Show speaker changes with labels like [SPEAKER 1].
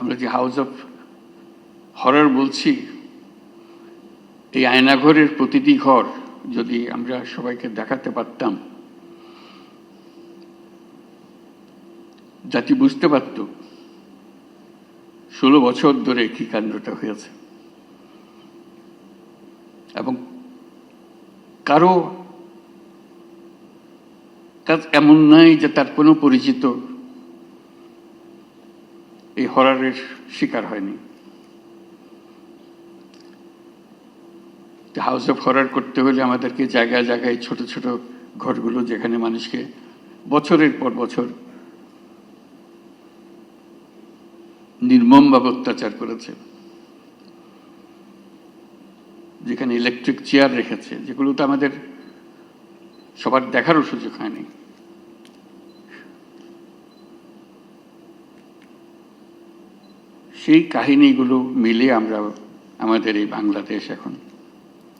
[SPEAKER 1] আমরা যে house of horror বলছি, এই আয়নাঘরের প্রতিটি ঘর যদি আমরা সবাইকে দেখাতে পারতাম, জাতি বুঝতে পারত ষোলো বছর ধরে কি কাণ্ডটা হয়েছে। এবং কারও কাজ এমন নাই যে তার কোনো পরিচিত এই হরারের শিকার হয়নি। হাউস অফ হরার করতে হলে আমাদেরকে জায়গায় জায়গায় ছোট ছোট ঘরগুলো যেখানে মানুষকে বছরের পর বছর নির্মমভাবে অত্যাচার করেছে। যেখানে ইলেকট্রিক চেয়ার রেখেছে যেগুলো তো আমাদের সবার দেখারও সুযোগ হয়নি। সেই কাহিনীগুলো মিলে আমরা আমাদের এই বাংলাদেশ এখন